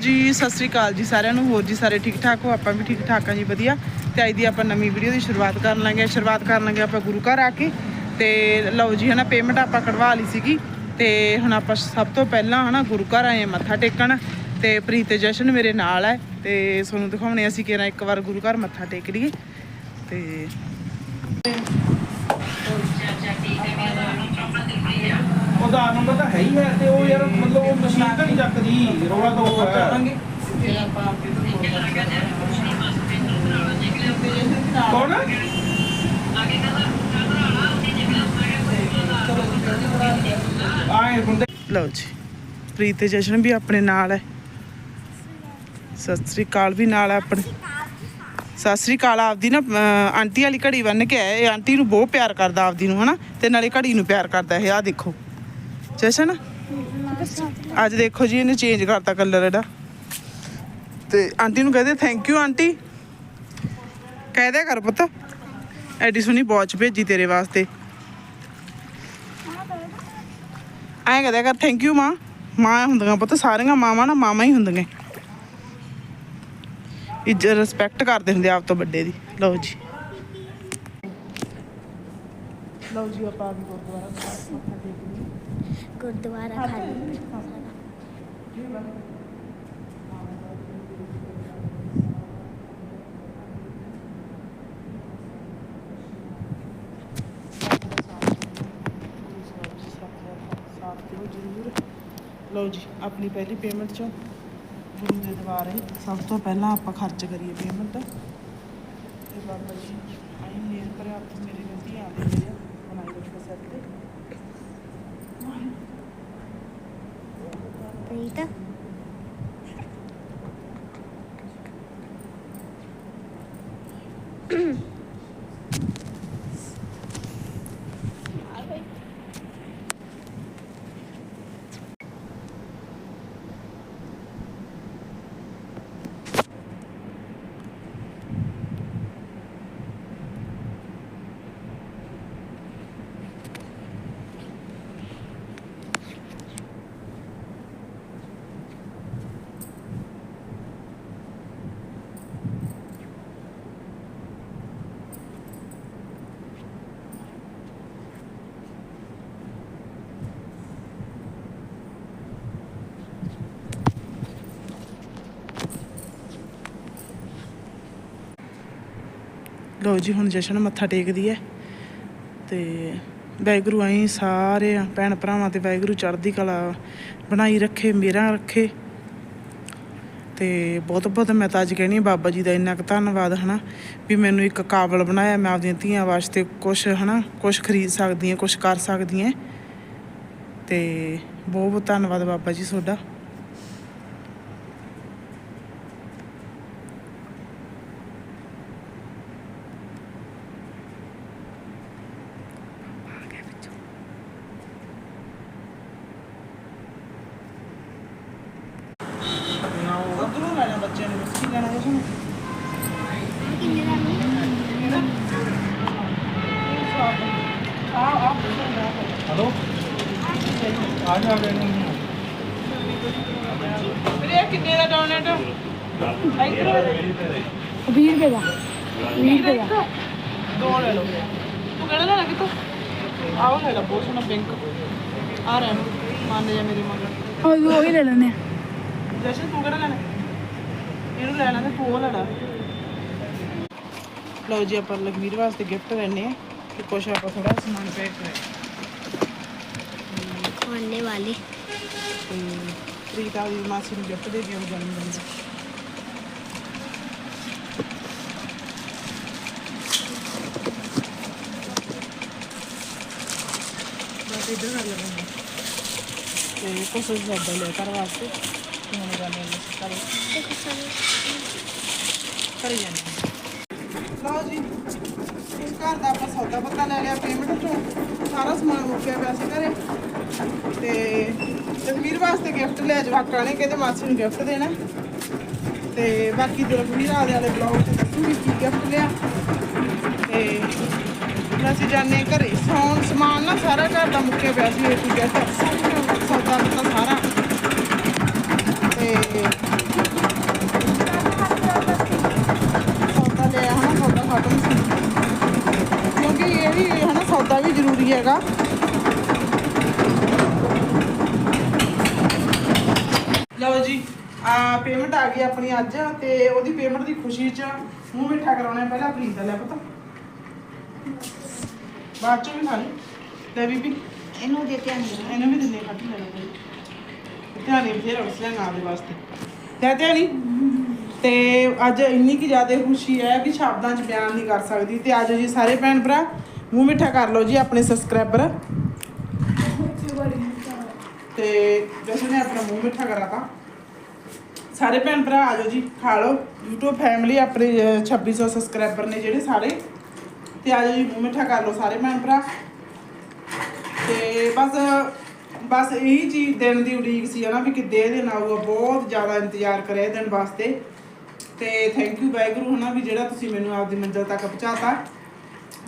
ਜੀ, ਸਤਿ ਸ੍ਰੀ ਅਕਾਲ ਜੀ ਸਾਰਿਆਂ ਨੂੰ। ਹੋਰ ਜੀ ਸਾਰੇ ਠੀਕ ਠਾਕ ਹੋ? ਆਪਾਂ ਵੀ ਠੀਕ ਠਾਕ ਆ ਜੀ, ਵਧੀਆ। ਤੇ ਅੱਜ ਦੀ ਆਪਾਂ ਨਵੀਂ ਵੀਡੀਓ ਦੀ ਸ਼ੁਰੂਆਤ ਕਰਨ ਲੱਗੇ ਸ਼ੁਰੂਆਤ ਕਰਨ ਲੱਗੇ ਆਪਾਂ ਗੁਰੂ ਘਰ ਆ ਕੇ। ਤੇ ਲਓ ਜੀ, ਹਨਾ ਪੇਮੈਂਟ ਆਪਾਂ ਕਢਵਾ ਲਈ ਸੀਗੀ। ਤੇ ਹੁਣ ਆਪਾਂ ਸਭ ਤੋਂ ਪਹਿਲਾਂ, ਹਨਾ, ਗੁਰੂ ਘਰ ਆਏ ਹਾਂ, ਮੱਥਾ ਟੇਕਣ। ਤੇ ਪ੍ਰੀਤ ਜਸ਼ਨ ਮੇਰੇ ਨਾਲ ਹੈ। ਤੇ ਤੁਹਾਨੂੰ ਦਿਖਾਉਣੇ ਅਸੀਂ ਕਿਹੜਾ ਇੱਕ ਵਾਰ ਗੁਰੂ ਘਰ ਮੱਥਾ ਟੇਕ ਲਈਏ। ਤੇ ਉਹਦਾ ਨੰਬਰ ਤਾਂ ਹੈ ਹੀ ਹੈ ਤੇ ਉਹ ਯਾਰ ਮਤਲਬ ਉਹ ਮਸ਼ੀਨ ਤਾਂ ਨਹੀਂ ਚੱਕਦੀ ਰੋਲਾ ਤਾਂ ਉਹ ਕੌਣ ਆਏ ਹੁੰਦੇ ਲਓ ਜੀ ਪ੍ਰੀਤ ਤੇ ਜਸ਼ਨ ਵੀ ਆਪਣੇ ਨਾਲ ਹੈ। ਸਤਿ ਸ੍ਰੀ ਅਕਾਲ ਵੀ ਨਾਲ ਹੈ ਆਪਣੇ। ਸਤਿ ਸ੍ਰੀ ਅਕਾਲ ਆਪਦੀ ਨਾ ਆਂਟੀ ਵਾਲੀ ਘੜੀ ਬੰਨ ਕੇ ਆਇਆ। ਇਹ ਆਂਟੀ ਨੂੰ ਬਹੁਤ ਪਿਆਰ ਕਰਦਾ ਆਪਦੀ ਨੂੰ ਹਨਾ? ਤੇ ਨਾਲੇ ਘੜੀ ਨੂੰ ਪਿਆਰ ਕਰਦਾ ਇਹ ਆ ਦੇਖੋ। ਜਸ਼ਨ? ਅੱਜ ਦੇਖੋ ਜੀ, ਇਹਨੇ ਚੇਂਜ ਕਰਤਾ ਕਲਰ ਇਹਦਾ। ਤੇ ਆਂਟੀ ਨੂੰ ਕਹਦੇ ਥੈਂਕ ਯੂ ਆਂਟੀ। ਕਹਿ ਦਿਆ ਕਰ ਪੁੱਤ। ਐਡੀ ਸੋਹਣੀ ਵਾਚ ਭੇਜੀ ਤੇਰੇ ਵਾਸਤੇ। ਐਂ ਕਹਦਿਆ ਕਰ ਥੈਂਕ ਯੂ ਮਾਂ। ਮਾਂ ਹੁੰਦੀਆਂ ਪੁੱਤ, ਸਾਰੀਆਂ ਮਾਵਾਂ ਨਾ ਮਾਵਾਂ ਹੀ ਹੁੰਦੀਆਂ। ਇੱਜ਼ਤ ਰਿਸਪੈਕਟ ਕਰਦੇ ਹੁੰਦੇ ਆਪ ਤੋਂ ਵੱਡੇ ਦੀ। ਲਓ ਜੀ। ਲਓ ਜੀ ਆਪਾਂ ਵੀ ਗੁਰਦੁਆਰਾ ਸਾਹਿਬ ਮੱਥਾ ਟੇਕ ਲਈਏ। ਗੁਰਦੁਆਰਾ ਖਾਲੀ। ਲਓ ਜੀ ਆਪਣੀ ਪਹਿਲੀ ਪੇਮੈਂਟ ਚੋਂ ਗੁਰੂ ਦੇ ਦੁਆਰੇ ਸਭ ਤੋਂ ਪਹਿਲਾਂ ਆਪਾਂ ਖਰਚ ਕਰੀਏ ਪੇਮੈਂਟ ਤੇ ਬਾਬਾ ਜੀ ਆਈ ਮੇਰ ਪਰ ਆਪ ਮੇਰੀ ਗਲਤੀ ਆ ਗਈ ਹੈ ਬਣਾਈ ਲਓ ਜੀ, ਹੁਣ ਜਸ਼ਨ ਮੱਥਾ ਟੇਕਦੀ ਹੈ ਤੇ ਵਾਹਿਗੁਰੂ ਆਈ ਸਾਰੇ ਭੈਣ ਭਰਾਵਾਂ ਤੇ ਵਾਹਿਗੁਰੂ ਚੜ੍ਹਦੀ ਕਲਾ ਬਣਾਈ ਰੱਖੇ ਮੇਰਾ ਰੱਖੇ। ਤੇ ਬਹੁਤ ਬਹੁਤ ਮੈਂ ਤਾਂ ਅੱਜ ਕਹਿਣੀ ਬਾਬਾ ਜੀ ਦਾ ਇੰਨਾ ਕੁ ਧੰਨਵਾਦ, ਹਨਾ? ਵੀ ਮੈਨੂੰ ਇੱਕ ਕਾਬਲ ਬਣਾਇਆ, ਮੈਂ ਆਪਦੀਆਂ ਧੀਆਂ ਵਾਸਤੇ ਕੁਝ ਹਨਾ? ਕੁਝ ਖਰੀਦ ਸਕਦੀ ਹਾਂ ਕੁਝ ਕਰ ਸਕਦੀ ਹਾਂ ਤੇ ਬਹੁਤ ਬਹੁਤ ਧੰਨਵਾਦ ਬਾਬਾ ਜੀ ਤੁਹਾਡਾ ਉਧਰੋਂ ਲੈਣਾ ਬੱਚਿਆਂ ਨੇ ਬਸ ਕੀ ਲੈਣਾ ਹੈ ਤੁਹਾਨੂੰ ਕਿੰਨੇ ਦਾ ਆ ਆ ਹਲੋ ਆ ਜਾ ਗਏ ਨੇ ਵੀਰੇ ਇਹ ਕਿੰਨੇ ਦਾ ਡੋਨੇਟ ਇੱਧਰ 20 ਰੁਪਏ ਦਾ 20 ਰੁਪਏ ਦਾ ਦੋ ਲੈ ਲਓ। ਤੂੰ ਕਿਹੜਾ ਲੈਣਾ ਕਿਤੋਂ? ਆਓ ਲੈ ਲਾ ਬਹੁਤ ਸੋਹਣਾ ਪਿੰਕ ਆ ਰਹਿ ਮੰਨ ਜਾ ਮੇਰੀ ਮਗਰ ਉਹ ਉਹ ਹੀ ਲੈ ਲੈਣੇ ਜਸ਼ਨ ਤੂੰ ਕਿਹੜਾ ਲੈਣਾ ਇਹਨੂੰ ਲੈਣਾ ਤੇ ਤੂੰ ਉਹ ਲੈਣਾ ਲਓ ਜੀ ਆਪਾਂ ਲਖਵੀਰ ਵਾਸਤੇ ਗਿਫਟ ਲੈਣੇ ਆ। ਤੇ ਕੁਛ ਆਪਾਂ ਥੋੜਾ ਸਮਾਨ ਪੈਕ ਕਰਾਇਆ। ਖਾਣੇ ਵਾਲੇ ਤੇ ਪ੍ਰੀਤਾ ਦੀ ਮਾਸੀ ਨੂੰ ਗਿਫਟ ਦੇ ਦਿਓ ਜਨਮ ਦਿਨ ਦਾ। ਇਧਰ ਕਰ ਲਵਾਂਗੇ ਤੇ ਕੁਛ ਸੌਦਾ ਲੈ ਕਰ ਵਾਸਤੇ। ਤੇ ਹੁਣ ਜਾਣੇ ਨੇ ਕਰੇ ਕਰੇ ਜਾਣੇ। ਲਓ ਜੀ ਇਸ ਘਰ ਦਾ ਆਪਾਂ ਸੌਦਾ ਪੱਤਾ ਲੈ ਲਿਆ ਪੇਮੈਂਟ ਚੋਂ। ਸਾਰਾ ਸਮਾਨ ਮੁੱਕਿਆ ਪਿਆ ਸੀ ਘਰੇ। ਤੇ ਜਗਵੀਰ ਵਾਸਤੇ ਗਿਫਟ ਲਿਆ ਜਵਾਕਾਂ ਨੇ ਕਹਿੰਦੇ ਮਾਸੀ ਨੂੰ ਗਿਫਟ ਦੇਣਾ। ਤੇ ਬਾਕੀ ਜਗਵੀਰ ਆਦੇ ਵਾਲੇ ਬਲੌਗ ਤੇ ਦੱਸੂਗੀ ਕੀ ਗਿਫਟ ਲਿਆ। ਤੇ ਹੁਣ ਅਸੀਂ ਜਾਣੇ ਘਰ। ਸੌਣ, ਸਮਾਨ ਨਾ ਸਾਰਾ ਘਰ ਦਾ ਮੁੱਕਿਆ ਪਿਆ ਸੀ, ਇਹ ਕੀ ਗੈਸ ਸੌਦਾ ਤਾਂ ਸਾਰਾ। ਤੇ ਕਿਉਂਕਿ ਇਹ ਵੀ ਹਨਾ, ਸੌਦਾ ਵੀ ਜ਼ਰੂਰੀ ਹੈਗਾ। ਲਓ ਜੀ, ਆ ਪੇਮੈਂਟ ਆ ਗਈ ਆਪਣੀ ਅੱਜ ਤੇ ਉਹਦੀ ਪੇਮੈਂਟ ਦੀ ਖੁਸ਼ੀ 'ਚ ਮੂੰਹ ਮਿੱਠਾ ਕਰਾਉਣਾ ਪਹਿਲਾਂ ਪ੍ਰੀਤ ਦਾ ਲੈ ਪਤਾ। ਬਾਅਦ 'ਚ ਵੀ ਖਾ ਲਈ। ਲੈ ਬੀਬੀ ਇਹਨੂੰ ਦੇ ਧਿਆਨ ਦੇ ਇਹਨੂੰ ਵੀ ਦਿੰਦੇ ਕੱਟ ਲੈ ਲਓ ਧਿਆਨ ਇਹ ਜਿਹੜਾ ਉਸ ਲੈਣ ਆਦੇ ਵਾਸਤੇ। ਤੇ ਧਿਆਨੀ ਤੇ ਅੱਜ ਇੰਨੀ ਕੀ ਜ਼ਿਆਦਾ ਖੁਸ਼ੀ ਹੈ ਕਿ ਸ਼ਬਦਾਂ 'ਚ ਬਿਆਨ ਨਹੀਂ ਕਰ ਸਕਦੀ। ਤੇ ਅੱਜ ਜੀ ਸਾਰੇ ਭੈਣ ਭਰਾ ਮੂੰਹ ਮਿੱਠਾ ਕਰ ਲਓ ਜੀ ਆਪਣੇ ਸਬਸਕ੍ਰਾਈਬਰ ਤੇ ਜਸ਼ਨ ਨੇ ਆਪਣਾ ਮੂੰਹ ਮਿੱਠਾ ਕਰਾਤਾ ਸਾਰੇ ਭੈਣ ਭਰਾ ਆ ਜਾਓ ਜੀ ਖਾ ਲਓ। YouTube ਫੈਮਿਲੀ ਆਪਣੇ ਅਹ, 2600 ਸਬਸਕ੍ਰਾਈਬਰ ਨੇ ਜਿਹੜੇ ਸਾਰੇ। ਤੇ ਆ ਜੀ, ਮੂੰਹ ਮਿੱਠਾ ਕਰ ਲਓ ਸਾਰੇ ਭੈਣ ਭਰਾ। ਤੇ ਬਸ ਬਸ ਇਹੀ ਚੀਜ਼ ਦਿਨ ਦੀ ਉਡੀਕ ਸੀ ਹਨਾ ਵੀ ਕਿੱਦੇ ਇਹ ਦਿਨ ਆਊਗਾ ਬਹੁਤ ਜ਼ਿਆਦਾ ਇੰਤਜ਼ਾਰ ਕਰਿਆ ਇਹ ਦਿਨ ਵਾਸਤੇ। ਤੇ ਥੈਂਕ ਯੂ ਵਾਹਿਗੁਰੂ ਹਨਾ, ਵੀ ਜਿਹੜਾ ਤੁਸੀਂ ਮੈਨੂੰ ਆਪਦੀ ਮੰਜ਼ਿਲ ਤੱਕ ਪਹੁੰਚਾਤਾ।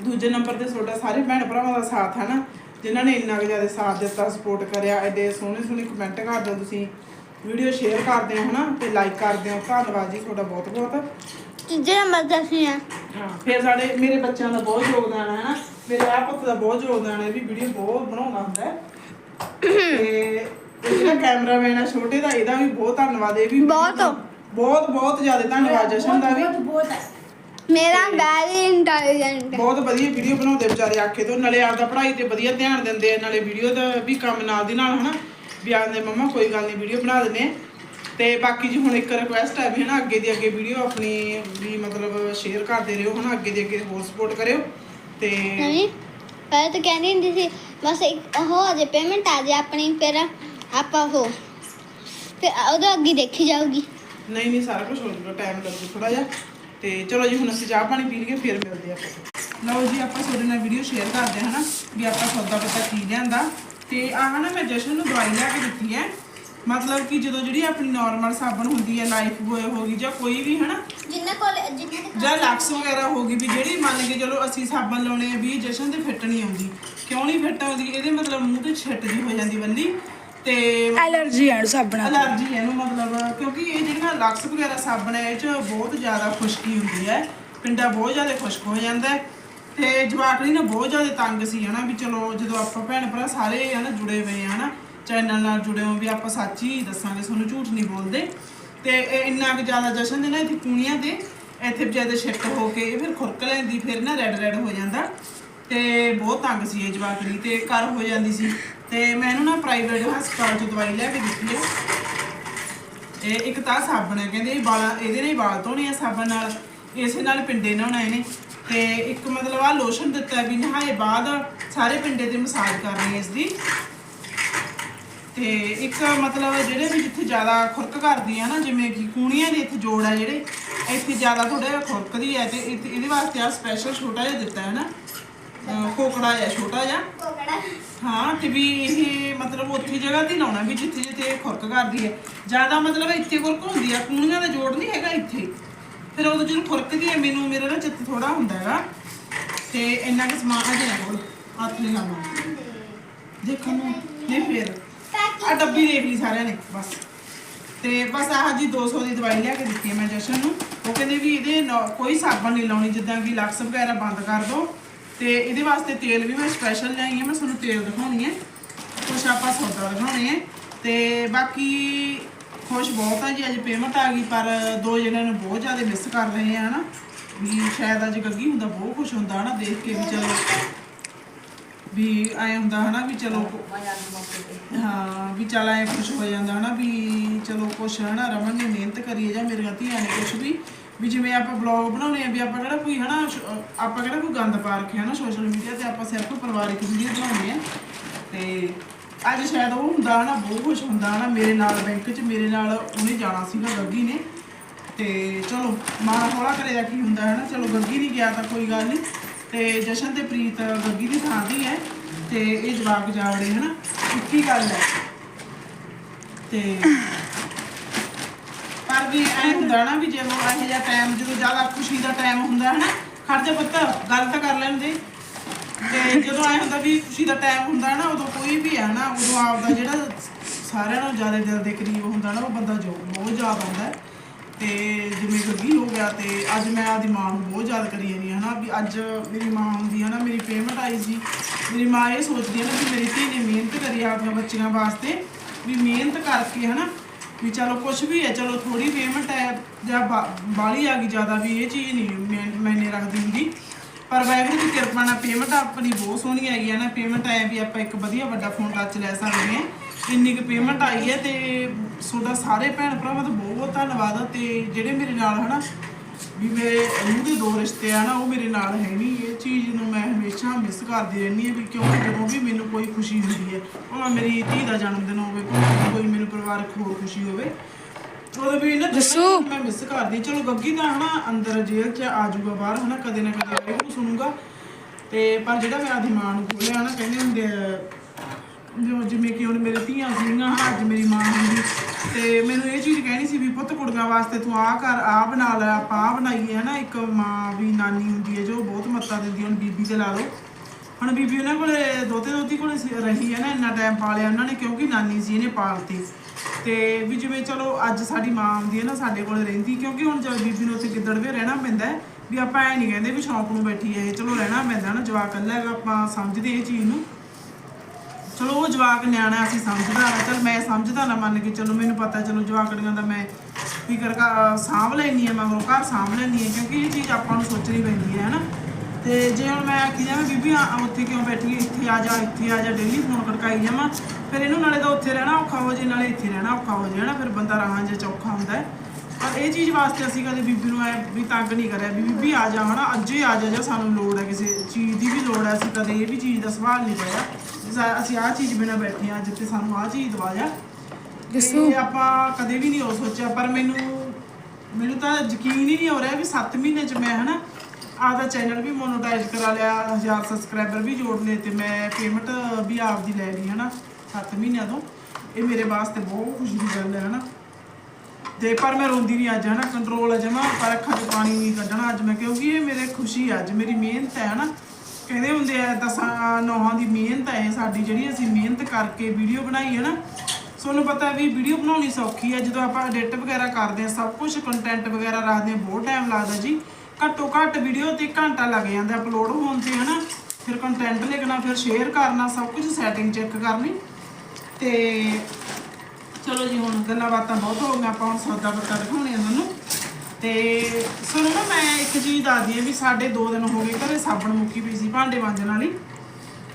ਦੂਜੇ ਨੰਬਰ ਤੇ ਤੁਹਾਡਾ ਸਾਰੇ ਭੈਣ ਭਰਾਵਾਂ ਦਾ ਸਾਥ ਹੈ ਨਾ, ਜਿਨ੍ਹਾਂ ਨੇ ਇੰਨਾ ਕੁ ਜ਼ਿਆਦਾ ਸਾਥ ਦਿੱਤਾ ਸਪੋਰਟ ਕਰਿਆ, ਐਡੇ ਸੋਹਣੇ ਸੋਹਣੇ ਕਮੈਂਟ ਕਰਦੇ ਹੋ ਤੁਸੀਂ। ਵੀਡੀਓ ਸ਼ੇਅਰ ਕਰਦੇ ਹੋ ਹਨਾ, ਤੇ ਲਾਈਕ ਕਰਦੇ ਹੋ। ਧੰਨਵਾਦ ਜੀ ਤੁਹਾਡਾ ਬਹੁਤ ਬਹੁਤ ਤੀਜੇ ਨੰਬਰ ਤੇ ਅਸੀਂ ਆ। ਹਾਂ ਫਿਰ ਸਾਡੇ ਮੇਰੇ ਬੱਚਿਆਂ ਦਾ ਬਹੁਤ ਯੋਗਦਾਨ ਹੈ ਨਾ ਮੇਰੇ ਆਪ ਪੁੱਤ ਦਾ ਬਹੁਤ ਯੋਗਦਾਨ ਹੈ ਵੀ ਵੀਡੀਓ ਬਹੁਤ ਬਣਾਉਂਦਾ ਹੁੰਦਾ ਹੈ। ਤੇ ਇਹ ਜਿਹੜਾ ਕੈਮਰਾਮੈਨ ਹੈ ਛੋਟੇ ਦਾ ਇਹਦਾ ਵੀ ਬਹੁਤ ਧੰਨਵਾਦ ਇਹ ਵੀ ਬਹੁਤ। ਬਹੁਤ ਬਹੁਤ ਜ਼ਿਆਦਾ ਧੰਨਵਾਦ ਜਸ਼ਨ ਦਾ ਵੀ। ਬਹੁਤ ਹੈ ਮੇਰਾ ਵੈਰੀ ਇੰਟੈਲੀਜੈਂਟ ਬਹੁਤ ਵਧੀਆ ਵੀਡੀਓ ਬਣਾਉਂਦੇ ਵਿਚਾਰੇ ਆਖੇ ਤੋਂ। ਨਾਲੇ ਆਪਦਾ ਪੜ੍ਹਾਈ ਤੇ ਵਧੀਆ ਧਿਆਨ ਦਿੰਦੇ ਆ ਨਾਲੇ ਵੀਡੀਓ ਦਾ ਵੀ ਕੰਮ ਨਾਲ ਦੀ ਨਾਲ ਹਨਾ? ਵੀ ਆਂਦੇ ਮੰਮਾ ਕੋਈ ਗੱਲ ਨਹੀਂ ਵੀਡੀਓ ਬਣਾ ਦਿੰਦੇ ਆ। ਤੇ ਬਾਕੀ ਜੀ ਹੁਣ ਇੱਕ ਰਿਕੁਐਸਟ ਹੈ ਵੀ ਹਨਾ ਅੱਗੇ ਦੀ ਅੱਗੇ ਵੀਡੀਓ ਆਪਣੀ ਵੀ ਮਤਲਬ ਸ਼ੇਅਰ ਕਰਦੇ ਰਹੋ ਹਨਾ ਅੱਗੇ ਦੀ ਅੱਗੇ ਹੋਰ ਸਪੋਰਟ ਕਰਿਓ। ਤੇ ਨਹੀਂ ਪਹਿਲਾਂ ਤਾਂ ਕਹਿੰਦੀ ਹੁੰਦੀ ਸੀ ਬਸ ਇੱਕ ਆ ਜੇ ਪੇਮੈਂਟ ਆ ਜੇ ਆਪਣੀ ਫਿਰ ਆਪਾਂ ਉਹ ਫਿਰ ਉਹਦੇ ਅੱਗੇ ਦੇਖੀ ਜਾਊਗੀ। ਨਹੀਂ ਨਹੀਂ ਸਾਰਾ ਕੁਝ ਹੋ ਜੂਗਾ ਟਾਈਮ ਲੱਗੂ ਥੋੜਾ ਜਿਹਾ। ਤੇ ਚਲੋ ਜੀ ਹੁਣ ਅਸੀਂ ਚਾਹ ਪਾਣੀ ਪੀ ਲਈਏ ਫਿਰ ਮਿਲਦੇ ਆਪਾਂ। ਲਓ ਜੀ ਆਪਾਂ ਤੁਹਾਡੇ ਨਾਲ ਵੀਡੀਓ ਸ਼ੇਅਰ ਕਰਦੇ ਹਾਂ ਹਨਾ ਵੀ ਆਪਾਂ ਸੌਦਾ ਪੱਤਾ ਕੀ ਲਿਆਂਦਾ। ਤੇ ਆਹ ਨਾ ਮੈਂ ਜਸ਼ਨ ਨੂੰ ਦਵਾਈ ਲਿਆ ਕੇ ਦਿੱਤੀ ਹੈ। ਮਤਲਬ ਕਿ ਜਦੋਂ ਜਿਹੜੀ ਆਪਣੀ ਨਾਰਮਲ ਸਾਬਣ ਹੁੰਦੀ ਹੈ ਲਾਈਫ ਬੋਏ ਹੋ ਗਈ ਜਾਂ ਕੋਈ ਵੀ ਹਨਾ? ਜਿੰਨਾ ਕੋਲ ਜਿੰਨਾ ਜਾਂ ਲਕਸ ਵਗੈਰਾ ਹੋ ਗਈ ਵੀ ਜਿਹੜੀ ਮੰਨ ਕੇ ਚਲੋ ਅਸੀਂ ਸਾਬਣ ਲਾਉਣੇ ਆ ਵੀ ਇਹ ਜਸ਼ਨ ਦੇ ਫਿੱਟ ਨਹੀਂ ਆਉਂਦੀ। ਕਿਉਂ ਨਹੀਂ ਫਿੱਟ ਆਉਂਦੀ? ਇਹਦੇ ਮਤਲਬ ਮੂੰਹ ਤੇ ਛਿੱਟ ਜੀ ਹੋ ਜਾਂਦੀ ਵੱਲੀ ਤੇ ਐਲਰਜੀ ਹੈ ਸਾਬਣਾ ਅਲਰਜੀ ਹੈ ਇਹਨੂੰ ਮਤਲਬ ਕਿਉਂਕਿ ਇਹ ਜਿਹੜੀਆਂ ਲਕਸ ਵਗੈਰਾ ਸਾਬਣ ਹੈ ਇਹ ਚ ਬਹੁਤ ਜ਼ਿਆਦਾ ਖੁਸ਼ਕੀ ਹੁੰਦੀ ਹੈ। ਪਿੰਡਾ ਬਹੁਤ ਜ਼ਿਆਦਾ ਖੁਸ਼ਕ ਹੋ ਜਾਂਦਾ ਹੈ। ਤੇ ਜਵਾਕੜੀ ਨਾ ਬਹੁਤ ਜ਼ਿਆਦਾ ਤੰਗ ਸੀ ਹਨਾ ਵੀ ਚਲੋ ਜਦੋਂ ਆਪਾਂ ਭੈਣ ਭਰਾ ਸਾਰੇ ਹਨਾ ਜੁੜੇ ਹੋਏ ਆ ਹਨਾ। ਚੈਨਲ ਨਾਲ ਜੁੜੇ ਹੋ ਵੀ ਆਪਾਂ ਸੱਚ ਹੀ ਦੱਸਾਂਗੇ ਤੁਹਾਨੂੰ ਝੂਠ ਨਹੀਂ ਬੋਲਦੇ। ਤੇ ਇਹ ਇੰਨਾ ਕੁ ਜ਼ਿਆਦਾ ਜਸ਼ਨ ਦੇ ਨਾ ਇੱਥੇ ਕੂਣੀਆਂ ਤੇ ਇੱਥੇ ਜ਼ਿਆਦਾ ਛਿੱਟ ਹੋ ਕੇ ਇਹ ਫਿਰ ਖੁਰਕ ਲੈਂਦੀ, ਫਿਰ ਨਾ ਰੈਡ ਰੈਡ ਹੋ ਜਾਂਦਾ। ਤੇ ਬਹੁਤ ਤੰਗ ਸੀ ਇਹ ਜਵਾਕੜੀ ਤੇ ਕਰ ਹੋ ਜਾਂਦੀ ਸੀ। ਤੇ ਮੈਂ ਇਹਨੂੰ ਨਾ ਪ੍ਰਾਈਵੇਟ ਹਸਪਤਾਲ ਚ ਦਵਾਈ ਲੈ ਕੇ ਦਿੱਤੀ ਹੈ ਇਹ ਇੱਕ ਤਾਂ ਸਾਬਣ ਹੈ, ਕਹਿੰਦੇ ਇਹ ਵਾਲਾਂ, ਇਹਦੇ ਨਾਲ ਹੀ ਵਾਲ ਧੋਣੇ ਆ ਸਾਬਣ ਨਾਲ। ਇਸੇ ਨਾਲ ਪਿੰਡੇ ਨਹਾਉਣਾ ਇਹਨੇ ਤੇ ਇੱਕ ਮਤਲਬ ਆ ਲੋਸ਼ਨ ਦਿੱਤਾ ਵੀ ਨਹਾਏ ਬਾਅਦ ਸਾਰੇ ਪਿੰਡੇ ਤੇ ਮਸਾਜ ਕਰਨੀ ਹੈ ਇਸ ਦੀ। ਤੇ ਇੱਕ ਮਤਲਬ ਜਿਹੜੇ ਵੀ ਜਿੱਥੇ ਜ਼ਿਆਦਾ ਖੁਰਕ ਕਰਦੀ ਆ ਨਾ ਜਿਵੇਂ ਕਿ ਕੂਣੀਆਂ ਦੇ ਇੱਥੇ ਜੋੜ ਆ ਜਿਹੜੇ ਇੱਥੇ ਜ਼ਿਆਦਾ ਥੋੜਾ ਜਿਹਾ ਖੁਰਕਦੀ ਹੈ ਤੇ ਇੱਥੇ- ਇਹਦੇ ਵਾਸਤੇ ਆ ਸਪੈਸ਼ਲ ਛੋਟਾ ਜਿਹਾ ਦਿੱਤਾ ਹੈ ਨਾ ਅਹ ਕੋਕੜਾ ਜਿਹਾ ਛੋਟਾ ਜਿਹਾ। ਕੋਕੜਾ ਹਾਂ ਤੇ ਵੀ ਇਹ ਮਤਲਬ ਉੱਥੇ ਜਗ੍ਹਾ ਤੇ ਲਾਉਣਾ ਵੀ ਜਿੱਥੇ ਜਿੱਥੇ ਇਹ ਖੁਰਕ ਕਰਦੀ ਹੈ। ਜ਼ਿਆਦਾ ਮਤਲਬ ਇੱਥੇ ਖੁਰਕ ਹੁੰਦੀ ਆ ਕੂਣੀਆਂ ਦਾ ਜੋੜ ਨਹੀਂ ਹੈਗਾ ਇੱਥੇ। ਫਿਰ ਉਦੋਂ ਜਦੋਂ ਖੁਰਕਦੀ ਹੈ ਮੈਨੂੰ ਮੇਰਾ ਨਾ ਚਿੱਤ ਥੋੜਾ ਹੁੰਦਾ ਹੈਗਾ। ਤੇ ਇੰਨਾ ਕੁ ਸਮਾਨ ਅਜੇ ਨਾ ਕੋਲ ਹੱਥ ਨਹੀਂ ਲਾਉਣਾ। ਦੇਖਣ ਨੂੰ ਨਹੀਂ ਫਿਰ। ਆ ਡੱਬੀ ਦੇਖ ਲਈ ਸਾਰਿਆਂ ਨੇ, ਬਸ। ਤੇ ਬਸ ਆਹ ਜੀ 200 ਦੀ ਦਵਾਈ ਲਿਆ ਕੇ ਦਿੱਤੀ ਹੈ ਮੈਂ ਜਸ਼ਨ ਨੂੰ। ਉਹ ਕਹਿੰਦੇ ਵੀ ਇਹਦੇ ਨਾ- ਕੋਈ ਸਾਬਣ ਨਹੀਂ ਲਾਉਣੀ, ਜਿੱਦਾਂ ਕਿ ਲਕਸ ਵਗੈਰਾ ਬੰਦ ਕਰ ਦਿਓ ਤੇ ਇਹਦੇ ਵਾਸਤੇ ਤੇਲ ਵੀ ਮੈਂ ਸਪੈਸ਼ਲ ਲਿਆਈ ਹਾਂ, ਮੈਂ ਤੁਹਾਨੂੰ ਤੇਲ ਦਿਖਾਉਣੀ ਹੈ। ਕੁਛ ਆਪਾਂ ਸੌਦਾ ਦਿਖਾਉਣੇ ਹੈ। ਤੇ ਬਾਕੀ ਖੁਸ਼ ਬਹੁਤ ਆ ਜੀ, ਅੱਜ ਪੇਮੈਂਟ ਆ ਗਈ, ਪਰ ਦੋ ਜਣਿਆਂ ਨੂੰ ਬਹੁਤ ਜ਼ਿਆਦਾ ਮਿਸ ਕਰ ਰਹੇ ਆ, ਹਨਾ। ਵੀ ਸ਼ਾਇਦ ਅੱਜ ਗੱਗੀ ਹੁੰਦਾ, ਬਹੁਤ ਖੁਸ਼ ਹੁੰਦਾ, ਹਨਾ, ਦੇਖ ਕੇ ਵੀ ਚਲੋ। ਵੀ ਐ ਹੁੰਦਾ ਹਨਾ ਵੀ ਚਲੋ ਹਾਂ, ਵੀ ਚੱਲ ਐ ਖੁਸ਼ ਹੋ ਜਾਂਦਾ ਹਨਾ ਵੀ ਚਲੋ ਕੁਛ ਹਨਾ ਰਮਨ ਨੇ ਮਿਹਨਤ ਕਰੀ ਹੈ ਜਾਂ ਮੇਰੇ ਧੀਆਂ ਨੇ ਕੁਛ ਵੀ ਵੀ ਜਿਵੇਂ ਆਪਾਂ ਬਲੌਗ ਬਣਾਉਣੇ ਆ ਵੀ ਆਪਾਂ ਕਿਹੜਾ ਕੋਈ ਹਨਾ, ਸ਼- ਆਪਾਂ ਕਿਹੜਾ ਕੋਈ ਗੰਦ ਪਾ ਰੱਖਿਆ ਹਨਾ ਸੋਸ਼ਲ ਮੀਡੀਆ ਤੇ ਆਪਾਂ ਸਿਰਫ ਪਰਿਵਾਰਿਕ ਵੀਡੀਓ ਬਣਾਉਣੀ ਆ। ਤੇ ਅੱਜ ਸ਼ਾਇਦ ਉਹ ਹੁੰਦਾ ਹਨਾ, ਬਹੁਤ ਖੁਸ਼ ਹੁੰਦਾ ਹਨਾ, ਮੇਰੇ ਨਾਲ ਬੈਂਕ 'ਚ ਮੇਰੇ ਨਾਲ ਉਹਨੇ ਜਾਣਾ ਸੀਗਾ, ਗੱਗੀ ਨੇ। ਤੇ ਚਲੋ ਮਾਂ ਹੌਲਾ ਕਰੇਗਾ ਕੀ ਹੁੰਦਾ ਹੈ ਨਾ ਚਲੋ ਗੱਗੀ ਨਹੀਂ ਗਿਆ ਤਾਂ ਕੋਈ ਗੱਲ ਨਹੀਂ। ਤੇ ਜਸ਼ਨ ਤੇ ਪ੍ਰੀਤ ਗੱਗੀ ਦੀ ਥਾਂ ਦੀ ਹੈ ਤੇ ਇਹ ਜਵਾਕ ਜਾਵੜੇ ਹਨਾ? ਇੱਕ ਗੱਲ ਹੈ। ਤੇ ਪਰ ਵੀ ਐ ਹੁੰਦਾ ਨਾ ਵੀ ਜਦੋਂ ਇਹੋ ਜਿਹਾ ਟਾਈਮ ਜਦੋਂ ਜ਼ਿਆਦਾ ਖੁਸ਼ੀ ਦਾ ਟਾਈਮ ਹੁੰਦਾ ਹੈ ਨਾ ਪੁੱਤ, ਗੱਲ ਤਾਂ ਕਰ ਲੈਣ ਦੇ। ਤੇ ਜਦੋਂ ਐ ਹੁੰਦਾ ਵੀ ਖੁਸ਼ੀ ਦਾ ਟਾਈਮ ਹੁੰਦਾ ਨਾ, ਉਦੋਂ ਕੋਈ ਵੀ ਹੈ ਨਾ, ਉਦੋਂ ਆਪਦਾ ਜਿਹੜਾ ਸਾਰਿਆਂ ਨਾਲੋਂ ਜ਼ਿਆਦਾ ਦਿਲ ਦੇ ਕਰੀਬ ਹੁੰਦਾ ਨਾ, ਉਹ ਬੰਦਾ ਜੋ, ਬਹੁਤ ਯਾਦ ਆਉਂਦਾ ਤੇ ਜਿਵੇਂ ਗੱਗੀ ਹੋ ਗਿਆ ਤੇ ਅੱਜ ਮੈਂ ਆਦੀ ਮਾਂ ਨੂੰ ਬਹੁਤ ਯਾਦ ਕਰੀ ਜਾਂਦੀ ਹਾਂ ਨਾ ਵੀ ਅੱਜ ਮੇਰੀ ਮਾਂ ਹੁੰਦੀ ਹੈ ਨਾ, ਮੇਰੀ ਪੇਮੈਂਟ ਆਈ ਸੀ। ਮੇਰੀ ਮਾਂ ਇਹ ਸੋਚਦੀ ਹੈ ਨਾ ਵੀ ਮੇਰੀ ਧੀ ਨੇ ਮਿਹਨਤ ਕਰੀ ਆ ਆਪਣੀਆਂ ਬੱਚੀਆਂ ਵਾਸਤੇ, ਵੀ ਮਿਹਨਤ ਕਰਕੇ ਹੈ ਨਾ ਵੀ ਚਲੋ ਕੁਝ ਵੀ ਹੈ, ਚਲੋ ਥੋੜੀ ਪੇਮੈਂਟ ਹੈ, ਜਾਂ ਬਾਲੀ ਆ ਗਈ ਜ਼ਿਆਦਾ, ਵੀ ਇਹ ਚੀਜ਼ ਨਹੀਂ ਮੈਂ ਮੈਨੇ ਰੱਖਦੀ ਹੁੰਦੀ। ਪਰ ਵਾਹਿਗੁਰੂ ਦੀ ਕਿਰਪਾ ਨਾਲ ਪੇਮੈਂਟ ਆਪਣੀ ਬਹੁਤ ਸੋਹਣੀ ਹੈਗੀ ਹੈ ਨਾ ਪੇਮੈਂਟ ਆਇਆ ਵੀ ਆਪਾਂ ਇੱਕ ਵਧੀਆ ਵੱਡਾ ਫੋਨ ਟੱਚ ਲੈ ਸਕਦੇ ਹਾਂ। ਇੰਨੀ ਕੁ ਪੇਮੈਂਟ ਆਈ ਹੈ ਤੇ ਤੁਹਾਡਾ ਸਾਰੇ ਭੈਣ ਭਰਾਵਾਂ ਦਾ ਬਹੁਤ ਬਹੁਤ ਧੰਨਵਾਦ ਤੇ ਜਿਹੜੇ ਮੇਰੇ ਨਾਲ ਹਨਾ ਵੀ ਮੇਰੇ ਮੂੰਹ ਦੇ ਦੋ ਰਿਸ਼ਤੇ ਆ ਨਾ ਉਹ ਮੇਰੇ ਨਾਲ ਹੈ ਨਹੀਂ ਇਹ ਚੀਜ਼ ਨੂੰ ਮੈਂ ਹਮੇਸ਼ਾ ਮਿਸ ਕਰਦੀ ਰਹਿੰਦੀ ਹਾਂ ਵੀ ਕਿਉਂਕਿ ਜਦੋਂ ਵੀ ਮੈਨੂੰ ਕੋਈ ਖੁਸ਼ੀ ਹੁੰਦੀ ਹੈ ਭਾਵੇਂ ਮੇਰੀ ਧੀ ਦਾ ਜਨਮ ਦਿਨ ਹੋਵੇ ਕੋਈ ਮੈਨੂੰ ਪਰਿਵਾਰਕ ਹੋਰ ਖੁਸ਼ੀ ਹੋਵੇ ਉਦੋਂ ਵੀ ਨਾ ਦੱਸੋ। ਮੈਂ ਮਿਸ ਕਰਦੀ ਚਲੋ ਗੱਗੀ ਦਾ ਹਨਾ ਅੰਦਰ ਜੇਲ੍ਹ 'ਚ ਆ ਜਾਊਗਾ ਬਾਹਰ ਹਨਾ ਕਦੇ ਨਾ ਕਦੇ ਵਾਹਿਗੁਰੂ ਸੁਣੂਗਾ ਤੇ ਪਰ ਜਿਹੜਾ ਮੈਂ ਆਦੀ ਮਾਂ ਨੂੰ ਖੋਲਿਆ ਨਾ ਕਹਿੰਦੇ ਹੁੰਦੇ ਆ ਜੋ ਜਿਵੇਂ ਕਿ ਹੁਣ ਮੇਰੇ ਧੀਆਂ ਸੀਗੀਆਂ, ਅੱਜ ਮੇਰੀ ਮਾਂ ਹੁੰਦੀ। ਤੇ ਮੈਨੂੰ ਇਹ ਚੀਜ਼ ਕਹਿਣੀ ਸੀ ਵੀ ਪੁੱਤ ਕੁੜੀਆਂ ਵਾਸਤੇ ਤੂੰ ਆਹ ਕਰ, ਆਹ ਬਣਾ ਲੈ, ਆਪਾਂ ਆਹ ਬਣਾਈਏ, ਹਨਾ? ਇੱਕ ਮਾਂ ਵੀ ਨਾਨੀ ਹੁੰਦੀ ਹੈ ਜੋ ਬਹੁਤ ਮੱਤਾ ਦਿੰਦੀ ਹੈ, ਹੁਣ ਬੀਬੀ ਤੇ ਲਾ ਲਓ। ਹੁਣ ਬੀਬੀ ਉਹਨਾਂ ਕੋਲੇ ਦੋਤੇ ਦੋਤੀ ਕੋਲੇ ਰਹੀ ਹੈ ਨਾ, ਇੰਨਾ ਟਾਈਮ ਪਾਲਿਆ ਉਹਨਾਂ ਨੇ, ਕਿਉਂਕਿ ਨਾਨੀ ਸੀ ਇਹਨੇ ਪਾਲਤੀ। ਤੇ ਵੀ ਜਿਵੇਂ ਚਲੋ ਅੱਜ ਸਾਡੀ ਮਾਂ ਆਉਂਦੀ ਹੈ ਨਾ, ਸਾਡੇ ਕੋਲੇ ਰਹਿੰਦੀ, ਕਿਉਂਕਿ ਹੁਣ ਜਦ ਬੀਬੀ ਨੂੰ ਉੱਥੇ ਗਿੱਦੜਵੇ ਰਹਿਣਾ ਪੈਂਦਾ ਵੀ ਆਪਾਂ ਐ ਨਹੀਂ ਕਹਿੰਦੇ ਵੀ ਸ਼ੌਂਕ ਨੂੰ ਬੈਠੀ ਹੈ, ਇਹ ਚਲੋ ਰਹਿਣਾ ਪੈਂਦਾ ਨਾ, ਜਵਾਕ ਇਕੱਲਾ ਆਪਾਂ ਸਮਝਦੇ ਇਹ ਚੀਜ਼ ਨੂੰ। ਚਲੋ ਉਹ ਜਵਾਕ ਨਿਆਣਾ ਅਸੀਂ ਸਮਝਦਾ ਹਾਂ ਚਲ ਮੈਂ ਸਮਝਦਾ ਨਾ ਮੰਨ ਕੇ ਚਲੋ, ਮੈਨੂੰ ਪਤਾ ਚਲੋ ਜਵਾਕੜੀਆਂ ਦਾ ਮੈਂ ਫਿਕਰ ਕਰ ਸਾਂਭ ਲੈਣੀ ਹੈ, ਮੈਂ ਉਹ ਘਰ ਸਾਂਭ ਲੈਣੀ ਹੈ, ਕਿਉਂਕਿ ਇਹ ਚੀਜ਼ ਆਪਾਂ ਨੂੰ ਸੋਚਣੀ ਪੈਂਦੀ ਹੈ, ਹਨਾ? ਤੇ ਜੇ ਹੁਣ ਮੈਂ ਆਖੀ ਜਾਵਾਂ, ਬੀਬੀ, ਆ ਉੱਥੇ ਕਿਉਂ ਬੈਠੀ ਹੈ? ਇੱਥੇ ਆ ਜਾ, ਇੱਥੇ ਆ ਜਾ ਡੇਲੀ ਫੋਨ ਕੜਕਾਈ ਜਾਵਾਂ। ਫਿਰ ਇਹਨੂੰ ਨਾਲੇ ਤਾਂ ਉੱਥੇ ਰਹਿਣਾ ਔਖਾ ਹੋ ਜੇ, ਨਾਲੇ ਇੱਥੇ ਰਹਿਣਾ ਔਖਾ ਹੋ ਜੇ, ਹਨਾ? ਫਿਰ ਬੰਦਾ ਰਾਹਾਂ ਜੇ ਚੌਖਾ ਹੁੰਦਾ ਹੈ। ਪਰ ਇਹ ਚੀਜ਼ ਵਾਸਤੇ ਅਸੀਂ ਕਦੇ ਬੀਬੀ ਨੂੰ ਐ ਵੀ ਤੰਗ ਨਹੀਂ ਕਰਿਆ ਵੀ, ਬੀਬੀ, ਆ ਜਾ, ਹਨਾ? ਅੱਜ ਹੀ ਆ ਜਾ, ਜਾਂ ਸਾਨੂੰ ਲੋੜ ਹੈ ਕਿਸੇ ਚੀਜ਼ ਦੀ ਵੀ ਲੋੜ ਹੈ। ਅਸੀਂ ਕਦੇ ਇਹ ਵੀ ਚੀਜ਼ ਦਾ ਸਵਾਲ ਨਹੀਂ ਪਾਇਆ। ਸਾ- ਅਸੀਂ ਆਹ ਚੀਜ਼ ਬਿਨਾਂ ਬੈਠੇ ਅੱਜ ਤੇ ਸਾਨੂੰ ਆਹ ਚੀਜ਼ ਦਵਾ ਜਾ। ਦੱਸੋ। ਤੇ ਆਪਾਂ ਕਦੇ ਵੀ ਨਹੀਂ ਉਹ ਸੋਚਿਆ ਪਰ ਮੈਨੂੰ ਮੈਨੂੰ ਤਾਂ ਯਕੀਨ ਹੀ ਨਹੀਂ ਹੋ ਰਿਹਾ ਵੀ 7 ਮਹੀਨੇ ਚ ਮੈਂ ਹਨਾ ਆਪਦਾ ਚੈਨਲ ਵੀ ਮੋਨੋਟਾਈਜ਼ ਕਰਾ ਲਿਆ 1000 ਸਬਸਕ੍ਰਾਈਬਰ ਵੀ ਜੋੜ ਲਏ ਤੇ ਮੈਂ ਪੇਮੈਂਟ ਵੀ ਆਪਦੀ ਲੈ ਲਈ ਹਨਾ 7 ਮਹੀਨਿਆਂ ਤੋਂ। ਇਹ ਮੇਰੇ ਵਾਸਤੇ ਬਹੁਤ ਖੁਸ਼ੀ ਦੀ ਗੱਲ ਹੈ ਹਨਾ। ਤੇ ਪਰ ਮੈਂ ਰੋਂਦੀ ਨਹੀਂ ਅੱਜ ਹਨਾ ਕੰਟਰੋਲ ਹੈ ਜਮਾ ਪਰ ਅੱਖਾਂ 'ਚ ਪਾਣੀ ਨਹੀਂ ਕੱਢਣਾ ਅੱਜ ਮੈਂ ਕਿਉਂਕਿ ਇਹ ਮੇਰੇ ਖੁਸ਼ੀ ਅੱਜ ਮੇਰੀ ਮਿਹਨਤ ਹੈ ਹਨਾ। ਕਹਿੰਦੇ ਹੁੰਦੇ ਆ, ਦਸਾਂ ਨੌਹਾਂ ਦੀ ਮਿਹਨਤ ਹੈ ਸਾਡੀ, ਜਿਹੜੀ ਅਸੀਂ ਮਿਹਨਤ ਕਰਕੇ ਵੀਡੀਓ ਬਣਾਈ ਹੈ ਨਾ, ਤੁਹਾਨੂੰ ਪਤਾ ਵੀ ਵੀਡੀਓ ਬਣਾਉਣੀ ਸੌਖੀ ਹੈ ਜਦੋਂ ਆਪਾਂ ਐਡਿਟ ਵਗੈਰਾ ਕਰਦੇ ਆ ਸਭ ਕੁਝ ਕੰਟੈਂਟ ਵਗੈਰਾ ਰੱਖਦੇ ਆ ਬਹੁਤ ਟਾਈਮ ਲੱਗਦਾ ਜੀ। ਘੱਟੋ ਘੱਟ ਵੀਡੀਓ ਤੇ ਘੰਟਾ ਲੱਗ ਜਾਂਦਾ ਅਪਲੋਡ ਹੋਣ ਤੇ, ਹਨਾ। ਫਿਰ ਕੰਟੈਂਟ ਲਿਖਣਾ, ਫਿਰ ਸ਼ੇਅਰ ਕਰਨਾ, ਸਭ ਕੁਝ ਸੈਟਿੰਗ ਚੈੱਕ ਕਰਨੀ। ਤੇ ਚਲੋ ਜੀ, ਹੁਣ ਗੱਲਾਂ ਬਾਤਾਂ ਬਹੁਤ ਹੋ ਗਈਆਂ, ਆਪਾਂ ਹੁਣ ਸੌਦਾ ਪੱਤਾ ਦਿਖਾਉਣੇ ਆ ਤੁਹਾਨੂੰ। ਤੇ ਸੁਣੋ ਨਾ ਮੈਂ ਇੱਕ ਚੀਜ਼ ਦੱਸਦੀ ਆ ਵੀ ਸਾਡੇ 2 ਦਿਨ ਹੋ ਗਏ ਘਰੇ ਸਾਬਣ ਮੁੱਕੀ ਪਈ ਸੀ ਭਾਂਡੇ ਮਾਂਜਣ ਵਾਲੀ।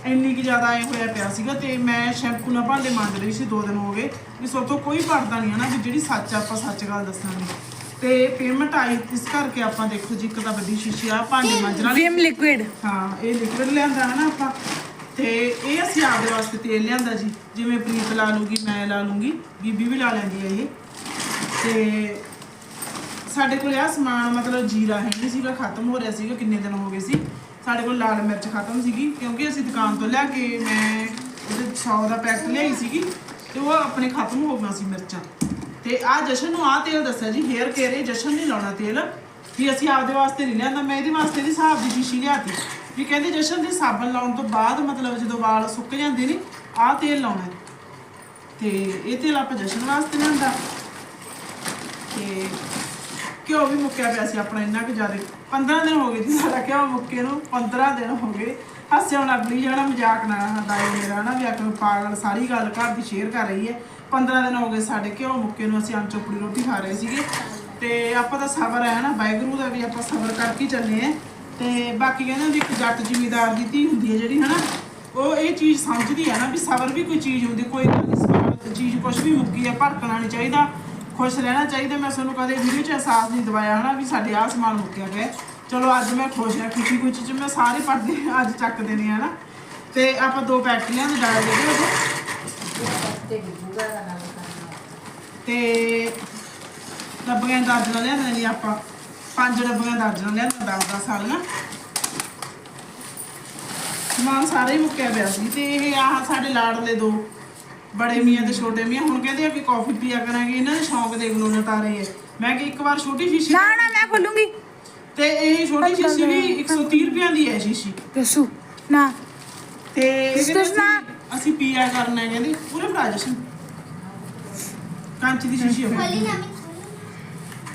ਇੰਨੀ ਕਿ ਜ਼ਿਆਦਾ ਐ ਹੋਇਆ ਪਿਆ ਸੀਗਾ ਤੇ ਮੈਂ ਸ਼ੈਂਪੂ ਨਾਲ ਭਾਂਡੇ ਮਾਂਜ ਰਹੀ ਸੀ 2 ਦਿਨ ਹੋ ਗਏ। ਵੀ ਸੋਤੋਂ ਕੋਈ ਪੜਦਾ ਨਹੀਂ ਹਨਾ ਵੀ ਜਿਹੜੀ ਸੱਚ ਆਪਾਂ ਸੱਚ ਗੱਲ ਦੱਸਾਂਗੇ ਤੇ ਪੇਮੈਂਟ ਆਈ ਇਸ ਕਰਕੇ ਆਪਾਂ ਦੇਖੋ ਜੀ ਇੱਕ ਤਾਂ ਵੱਡੀ ਸ਼ੀਸ਼ੀ ਆ ਭਾਂਡੇ ਮਾਂਜਣ ਵਾਲੀ। ਵਿਮ ਲਿਕੁਇਡ ਹਾਂ ਇਹ ਲਿਕਵਿਡ ਲਿਆਂਦਾ ਹੈ ਨਾ ਆਪਾਂ। ਤੇ ਇਹ ਅਸੀਂ ਆਪਦੇ ਵਾਸਤੇ ਤੇਲ ਲਿਆਂਦਾ ਜੀ। ਜਿਵੇਂ ਪ੍ਰੀਤ ਲਾ ਲੂਗੀ ਮੈਂ ਲਾ ਲੂੰਗੀ ਬੀਬੀ ਵੀ ਲਾ ਲੈਂਦੀ ਹੈ ਇਹ। ਤੇ ਸਾਡੇ ਕੋਲ ਆ ਸਮਾਨ, ਮਤਲਬ ਜੀਰਾ ਹੈ ਨਹੀਂ ਸੀਗਾ, ਖਤਮ ਹੋ ਰਿਹਾ ਸੀਗਾ, ਕਿੰਨੇ ਦਿਨ ਹੋ ਗਏ ਸੀ। ਸਾਡੇ ਕੋਲ ਲਾਲ ਮਿਰਚ ਖਤਮ ਸੀਗੀ, ਕਿਉਂਕਿ ਅਸੀਂ ਦੁਕਾਨ ਤੋਂ ਲਿਆ ਕੇ ਮੈਂ ਉਹਦੇ 100 ਦਾ ਪੈਕਟ ਲਿਆਈ ਸੀਗੀ, ਤੇ ਉਹ ਆਪਣੇ ਖਤਮ ਹੋ ਗਈਆਂ ਸੀ ਮਿਰਚਾਂ। ਤੇ ਆ ਜਸ਼ਨ ਨੂੰ ਆ ਤੇਲ ਦੱਸਿਆ ਜੀ ਹੇਅਰ ਕੇਅਰ ਇਹ ਜਸ਼ਨ ਨਹੀਂ ਲਾਉਣਾ ਤੇਲ, ਵੀ ਅਸੀਂ ਆਪਦੇ ਵਾਸਤੇ ਨਹੀਂ ਲਿਆਂਦਾ, ਮੈਂ ਇਹਦੇ ਵਾਸਤੇ ਦੀ ਹਿਸਾਬ ਦੀ ਸ਼ੀਸ਼ੀ ਲਿਆਤੀ। ਵੀ ਕਹਿੰਦੇ ਜਸ਼ਨ ਦੇ ਸਾਬਣ ਲਾਉਣ ਤੋਂ ਬਾਅਦ, ਮਤਲਬ ਜਦੋਂ ਵਾਲ ਸੁੱਕ ਜਾਂਦੇ ਨੇ, ਆਹ ਤੇਲ ਲਾਉਣਾ ਹੈ। ਤੇ ਇਹ ਤੇਲ ਆਪਾਂ ਜਸ਼ਨ ਵਾਸਤੇ ਲਿਆਂਦਾ। ਤੇ ਘਿਓ ਵੀ ਮੁੱਕਿਆ ਪਿਆ ਸੀ ਆਪਣਾ ਇੰਨਾ ਕੁ ਜ਼ਿਆਦਾ? 15 ਦਿਨ ਹੋ ਗਏ ਜੀ ਸਾਡਾ ਘਿਓ ਮੁੱਕੇ ਨੂੰ? 15 ਦਿਨ ਹੋ ਗਏ। ਹਾਸੇ ਹੁਣ ਅਗਲੀ ਜਿਹੜਾ ਮਜ਼ਾਕ ਨਾ ਹਟਾਏ ਮੇਰਾ ਨਾ ਵੀ ਆਖੋ ਪਾਗਲ ਸਾਰੀ ਗੱਲ ਘਰ ਦੀ ਸ਼ੇਅਰ ਕਰ ਰਹੀ ਹੈ। 15 ਦਿਨ ਹੋ ਗਏ ਸਾਡੇ ਘਿਓ ਮੁੱਕੇ ਨੂੰ? ਅਸੀਂ ਅਣਚੋਪੜੀ ਰੋਟੀ ਖਾ ਰਹੇ ਸੀਗੇ। ਤੇ ਆਪਾਂ ਤਾਂ ਸਬਰ ਹੈ ਨਾ, ਵਾਹਿਗੁਰੂ ਦਾ ਵੀ ਆਪਾਂ ਸਬਰ ਕਰਕੇ ਚੱਲੇ ਆ ਤੇ ਬਾਕੀ ਕਹਿੰਦੇ ਵੀ ਇੱਕ ਜੱਟ ਜ਼ਿਮੀਦਾਰ ਦੀ ਧੀ ਹੁੰਦੀ ਹੈ ਜਿਹੜੀ, ਹਨਾ? ਉਹ ਇਹ ਚੀਜ਼ ਸਮਝਦੀ ਹੈ ਨਾ ਵੀ ਸਬਰ ਵੀ ਕੋਈ ਚੀਜ਼ ਹੁੰਦੀ, ਕੋਈ ਗੱਲ ਨਹੀਂ ਚੀਜ਼ ਕੁਝ ਵੀ ਮੁੱਕੀ ਹੈ, ਭੜਕਣਾ ਨਹੀਂ ਚਾਹੀਦਾ। ਖੁਸ਼ ਰਹਿਣਾ ਚਾਹੀਦਾ, ਮੈਂ ਤੁਹਾਨੂੰ ਕਦੇ ਵੀਡੀਓ 'ਚ ਅਹਿਸਾਸ ਨਹੀਂ ਦਵਾਇਆ ਹਨਾ ਵੀ ਸਾਡੇ ਆਹ ਸਮਾਨ ਮੁੱਕਿਆ ਗਿਆ ਚਲੋ ਅੱਜ ਮੈਂ ਖੁਸ਼ ਹਾਂ, ਖੁਸ਼ੀ ਖੁਸ਼ੀ 'ਚ ਮੈਂ ਸਾਰੇ ਪਰਦੇ ਅੱਜ ਚੱਕਦੇ ਨੇ ਹਨਾ। ਤੇ ਆਪਾਂ ਦੋ ਪੈਕਟ ਲਿਆਂਦੇ, ਡਾਲ ਦੇ ਉਹਦੇ। ਤੇ ਡੱਬੀਆਂ ਦਰਜਨਾਂ ਲਿਆਂਦੇ ਨੇ ਆਪਾਂ। ਪੰਜ ਡੱਬੀਆਂ ਦਰਜਨਾਂ ਲਿਆਂਦੇ 10 10 ਸਾਲੀਆਂ ਸਮਾਨ ਸਾਰੇ ਹੀ ਮੁੱਕਿਆ ਪਿਆ ਸੀ। ਤੇ ਇਹ ਆਹ ਸਾਡੇ ਲਾੜਲੇ ਦੋ। ਬੜੇ ਮੀਆਂ ਤੇ ਛੋਟੇ ਮੀਆਂ ਹੁਣ ਕਹਿੰਦੇ ਆ ਵੀ ਕਾਫੀ ਪੀਆ ਕਰਾਂਗੇ ਇਹਨਾਂ ਦੇ ਸ਼ੌਂਕ ਦੇਖ ਲਓ ਨਤਾ ਰਹੇ ਹੈ ਮੈਂ ਕਿ ਇੱਕ ਵਾਰ ਛੋਟੀ ਸ਼ੀਸ਼ੀ ਨਾ ਨਾ ਮੈਂ ਖੋਲੂੰਗੀ। ਤੇ ਇਹ ਛੋਟੀ ਸ਼ੀਸ਼ੀ ਵੀ 130 ਰੁਪਈਆਂ ਦੀ ਹੈ ਸ਼ੀਸ਼ੀ। ਦੱਸੋ ਨਾ। ਤੇ ਕਹਿੰਦੇ ਦੱਸਣਾ। ਅਸੀਂ- ਅਸੀਂ ਪੀਆ ਕਰਨਾ ਹੈ ਕਹਿੰਦੇ ਪੂਰੇ ਭਰਾ ਜਸ਼ਨ ਕੰਚ ਦੀ ਸ਼ੀਸ਼ੀ ਹੈ ਖੋਲੀ ਨਾ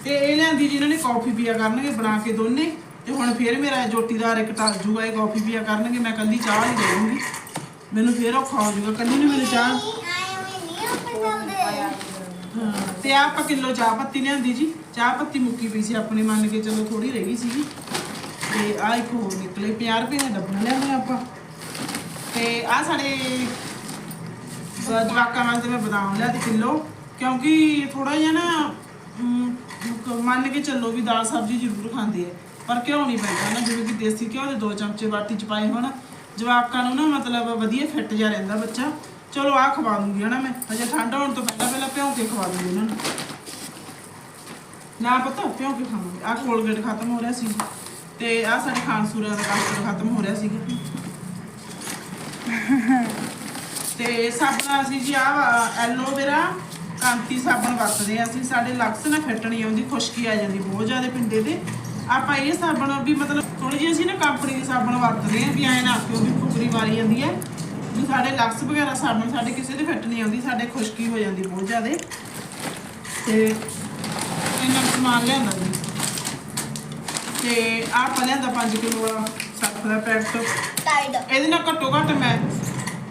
ਤੇ ਇਹ ਲਿਆਂਦੀ ਜਿਹਨਾਂ ਨੇ ਕਾਫੀ ਪੀਆ ਕਰਨਗੇ ਬਣਾ ਕੇ ਦੋਨੇ। ਤੇ ਹੁਣ ਫਿਰ ਮੇਰਾ ਜੋਟੀਦਾਰ ਇੱਕ ਟਲ ਜੂਗਾ ਇਹ ਕਾਫੀ ਪੀਆ ਕਰਨਗੇ ਮੈਂ ਕੱਲੀ ਚਾਹ ਹੀ ਦੇਵਾਂਗੀ। ਮੈਨੂੰ ਫਿਰ ਔਖਾ ਹੋ ਜਾਊਗਾ ਕੱਲੀ ਨੂੰ ਮੈਨੂੰ ਚਾਹ। ਹਾਂ ਤੇ ਆਹ ਆਪਾਂ ਕਿਲੋ ਚਾਹ ਪੱਤੀ ਲਿਆਂਦੀ ਜੀ। ਚਾਹ ਪੱਤੀ ਮੁੱਕੀ ਪਈ ਸੀ ਆਪਣੀ ਮੰਨ ਕੇ ਚਲੋ ਥੋੜੀ ਰਹਿ ਗਈ ਸੀਗੀ। ਤੇ ਆ ਇੱਕ ਹੋਰ ਨਿਕਲੇ 50 ਰੁਪਏ ਦਾ ਡੱਬਾ ਲਿਆਂਦੇ ਆਪਾਂ। ਤੇ ਆ ਸਾਡੇ ਜਵਾਕਾਂ ਵਾਸਤੇ ਮੈਂ ਬਦਾਮ ਲਿਆ ਤੇ ਕਿਲੋ। ਕਿਉਂਕਿ ਥੋੜਾ ਜਿਹਾ ਨਾ ਅਮ, ਕ- ਮੰਨ ਕੇ ਚੱਲੋ ਵੀ ਦਾਲ ਸਬਜ਼ੀ ਜ਼ਰੂਰ ਖਾਂਦੇ ਆ। ਪਰ ਘਿਓ ਨਹੀਂ ਪੈਂਦਾ ਨਾ ਜਿਵੇਂ ਕਿ ਦੇਸੀ ਘਿਓ ਦੇ ਦੋ ਚਮਚੇ ਬਾਟੀ ਚ ਪਾਏ ਹੋਣ। ਜਵਾਕਾਂ ਨੂੰ ਨਾ ਮਤਲਬ ਵਧੀਆ ਫਿੱਟ ਜਾ ਰਹਿੰਦਾ ਬੱਚਾ। ਚਲੋ ਆ ਖਵਾ ਦੂੰਗੀ ਹਨਾ ਮੈਂ। ਹਜੇ ਠੰਡ ਹੋਣ ਤੋਂ ਪਹਿਲਾਂ ਪਹਿਲਾਂ ਭਿਉਂ ਕੇ ਖਵਾ ਦੂੰਗੀ ਉਹਨਾਂ ਨੂੰ। ਨਾ ਪਤਾ, ਭਿਉਂ ਕੇ ਖਾਵਾਂਗੇ। ਆ ਕੋਲਗੇਟ ਖਤਮ ਹੋ ਰਿਹਾ ਸੀ। ਤੇ ਆ ਸਾਡੇ ਖਾਨ ਦਾ ਕਾਸਟਰ ਖਤਮ ਹੋ ਰਿਹਾ ਸੀਗਾ ਤੇ ਸਾਬਣ ਅਸੀਂ ਜੀ ਆ ਐਲੋਵੇਰਾ ਕਾਂਤੀ ਸਾਬਣ ਵਰਤਦੇ ਆ ਅਸੀਂ। ਸਾਡੇ ਲਕਸ ਨਾ ਫਿੱਟ ਨਹੀਂ ਆਉਂਦੀ, ਖੁਸ਼ਕੀ ਆ ਜਾਂਦੀ ਬਹੁਤ ਜ਼ਿਆਦਾ ਪਿੰਡੇ ਦੇ ਆਪਾਂ ਇਹ ਸਾਬਣ ਵੀ ਮਤਲਬ ਥੋੜੀ ਜਿਹੀ ਅਸੀਂ ਨਾ ਕੰਪਨੀ ਦੀ ਸਾਬਣ ਵਰਤਦੇ ਆ ਵੀ ਐਂ ਨਾ ਆਖਿਓ ਵੀ ਫੁਕਰੀ ਵਾਰੀ ਜਾਂਦੀ ਹੈ। ਵੀ ਸਾਡੇ ਲਕਸ ਵਗੈਰਾ ਸਾਬਣ ਸਾਡੇ ਕਿਸੇ ਦੇ ਫਿੱਟ ਨਹੀਂ ਆਉਂਦੀ ਸਾਡੇ ਖੁਸ਼ਕੀ ਹੋ ਜਾਂਦੀ ਬਹੁਤ ਜ਼ਿਆਦਾ। ਤੇ ਇਹਨਾਂ ਕੁ ਸਮਾਨ ਲਿਆਂਦਾ ਜੀ। ਤੇ ਆਹ ਆਪਾਂ ਲਿਆਂਦਾ 5 ਕਿਲੋ ਵਾਲਾ ਸਰਫ ਦਾ ਪੈਕਟ। ਟਾਈਡ ਇਹਦੇ ਨਾਲ ਘੱਟੋ ਘੱਟ ਮੈਂ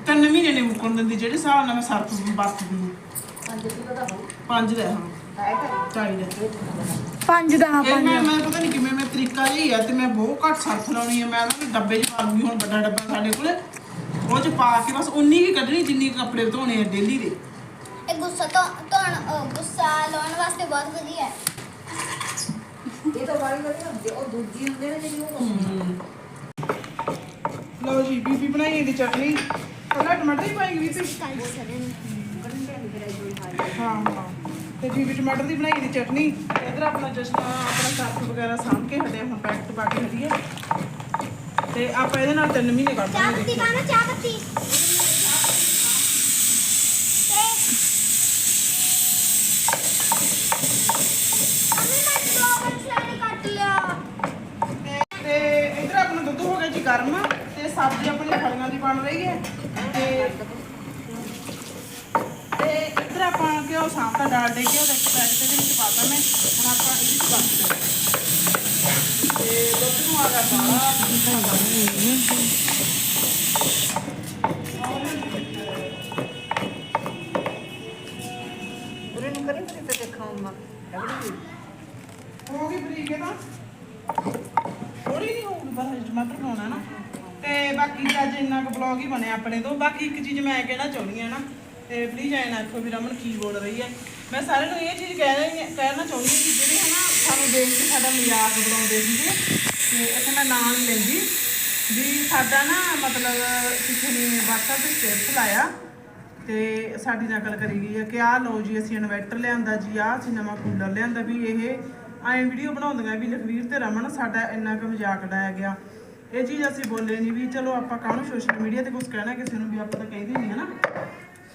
ਤਿੰਨ ਮਹੀਨੇ ਨਹੀਂ ਮੁੱਕਣ ਦਿੰਦੀ ਜਿਹੜੇ ਹਿਸਾਬ ਨਾਲ ਮੈਂ ਸਰਫ ਵਰਤਦੀ ਹਾਂ। ਪੰਜ ਦਾ ਹਾਂ। ਢਾਈ ਦਾ ਪੰਜ ਦਾ ਇਹ ਪੰਜ। ਮੈਂ ਮੈਂ ਪਤਾ ਨਹੀਂ ਕਿਵੇਂ ਮੈਂ ਤਰੀਕਾ ਜਿਹਾ ਹੀ ਆ ਤੇ ਮੈਂ ਬਹੁਤ ਘੱਟ ਸਰਫ ਲਾਉਣੀ ਆ। ਮੈਂ ਨਾ ਡੱਬੇ 'ਚ ਪਾ ਲੂੰਗੀ ਹੁਣ ਵੱਡਾ ਡੱਬਾ ਸਾਡੇ ਕੋਲੇ। ਉਹ 'ਚ ਪਾ ਕੇ ਬਸ ਉਨੀ ਹੀ ਕੱਢਣੀ ਜਿੰਨੀ ਕੁ ਕੱਪੜੇ ਧੋਣੇ ਆ ਡੇਲੀ ਦੇ। ਇਹ ਗੁੱਸਾ ਤੋਂ ਅਹ ਗੁੱਸਾ ਲਾਉਣ ਵਾਸਤੇ ਬਹੁਤ ਵਧੀਆ ਹੈ। ਇਹ ਤਾਂ ਵਾਰੀ ਵਾਰੀ ਹੁੰਦੀ ਆ, ਉਹ ਦੂਜੀ ਹੁੰਦੇ ਨੇ ਜਿਹੜੀ ਉਹ ਲਓ ਜੀ ਬੀਬੀ ਬਣਾਈ ਇਹਦੀ ਚਟਨੀ। ਪਹਿਲਾਂ ਟਮਾਟਰ ਹੀ ਪਾਏਗੀ ਬੀਬੀ ਹਾਂ ਹਾਂ। ਤੇ ਬੀਬੀ ਟਮਾਟਰ ਦੀ ਬਣਾਈ ਦੀ ਚਟਨੀ। ਇਧਰ ਆਪਣਾ ਜਸ਼ਨ ਆਪਣਾ ਸਰਫ ਵਗੈਰਾ ਸਾਂਭ ਕੇ ਹਟੇ ਹੁਣ ਪੈਕਟ ਪਾ ਕੇ ਹਟੀਏ ਤੇ ਆਪਾਂ ਇਹਦੇ ਨਾਲ 3 ਮਹੀਨੇ ਕੱਢ ਚਾਹ ਪੱਤੀ। ਪਾਣਾ ਚਾਹ ਪੱਤੀ। ਅਮੀ ਮੈਂ ਬਲੌਗ ਸਲਾਈਡ ਕੱਟ ਲਿਆ। ਤੇ ਇਧਰ ਆਪਣਾ ਦੁੱਧ ਹੋ ਗਿਆ ਜੀ ਗਰਮ ਤੇ ਸਬਜ਼ੀ ਆਪਣੀ ਫਲੀਆਂ ਦੀ ਬਣ ਰਹੀ ਹੈ ਤੇ ਤੇ ਇਧਰ ਘਿਓ ਸਾਂਭਤਾ ਡਾਲ ਦੇ ਘਿਓ ਦਾ ਇੱਕ ਪੈਕਟ ਇਹਦੇ ਵਿੱਚ ਪਾਤਾ ਮੈਂ ਹੁਣ ਆਪਾਂ ਇਹਦੇ ਵਿੱਚ ਪਾ ਦਿੰਦੇ ਤੇ ਦੁੱਧ ਨੂੰ ਆ ਗਿਆ ਬਾਲਾ ਉਰੇ ਨੂੰ ਕਰੀ ਕਰੀ ਤੇ ਦੇਖਾਂ ਮਾ ਹੋ ਗਈ ਬਰੀਕ ਇਹ ਤਾਂ। ਥੋੜੀ ਨਹੀਂ ਹੋਊਗੀ ਪਰ ਹਜੇ ਟਮਾਟਰ ਪਾਉਣਾ ਨਾ। ਤੇ ਬਾਕੀ ਅੱਜ ਇੰਨਾ ਕੁ ਬਲੌਗ ਹੀ ਬਣਿਆ ਆਪਣੇ ਤੋਂ। ਬਾਕੀ ਇੱਕ ਚੀਜ਼ ਮੈਂ ਕਹਿਣਾ ਚਾਹੁੰਦੀ ਹਾਂ ਨਾ ਤੇ ਪਲੀਜ਼ ਐ ਨਾ ਆਖੋ ਵੀ ਰਮਨ ਕੀ ਬੋਲ ਰਹੀ ਹੈ। ਮੈਂ ਸਾਰਿਆਂ ਨੂੰ ਇਹ ਚੀਜ਼ ਕਹਿ ਰਹੀ ਕਹਿਣਾ ਚਾਹੁੰਦੀ ਹਾਂ ਕਿ ਜਿਹੜੇ ਹਨਾ ਸਾਨੂੰ ਦੇਖ ਕੇ ਸਾਡਾ ਮਜ਼ਾਕ ਬਣਾਉਂਦੇ ਸੀਗੇ, ਤੇ ਇੱਥੇ ਮੈਂ ਨਾਂ ਨਹੀਂ ਲੈਂਦੀ ਵੀ ਸਾਡਾ ਨਾ ਮਤਲਬ ਕਿਸੇ ਨੇ WhatsApp ਤੇ ਸਟੇਟਸ ਲਾਇਆ ਤੇ ਸਾਡੀ ਨਕਲ ਕਰੀ ਗਈ ਹੈ ਕਿ ਆਹ ਲਓ ਜੀ, ਅਸੀਂ ਇਨਵਰਟਰ ਲਿਆਂਦਾ ਜੀ, ਆਹ ਅਸੀਂ ਨਵਾਂ ਕੂਲਰ ਲਿਆਂਦਾ ਵੀ ਇਹ ਐਂ ਵੀਡੀਓ ਬਣਾਉਂਦੀਆਂ ਵੀ ਲਖਵੀਰ ਤੇ ਰਮਨ ਸਾਡਾ ਇੰਨਾ ਕੁ ਮਜ਼ਾਕ ਉਡਾਇਆ ਗਿਆ। ਇਹ ਚੀਜ਼ ਅਸੀਂ ਬੋਲੇ ਨਹੀਂ ਵੀ ਚਲੋ ਆਪਾਂ ਕਾਹਨੂੰ ਸੋਸ਼ਲ ਮੀਡੀਆ ਤੇ ਕੁਝ ਕਹਿਣਾ, ਕਿਸੇ ਨੂੰ ਵੀ ਆਪਾਂ ਤਾਂ ਕਹਿੰਦੇ ਨਹੀਂ ਹਨਾ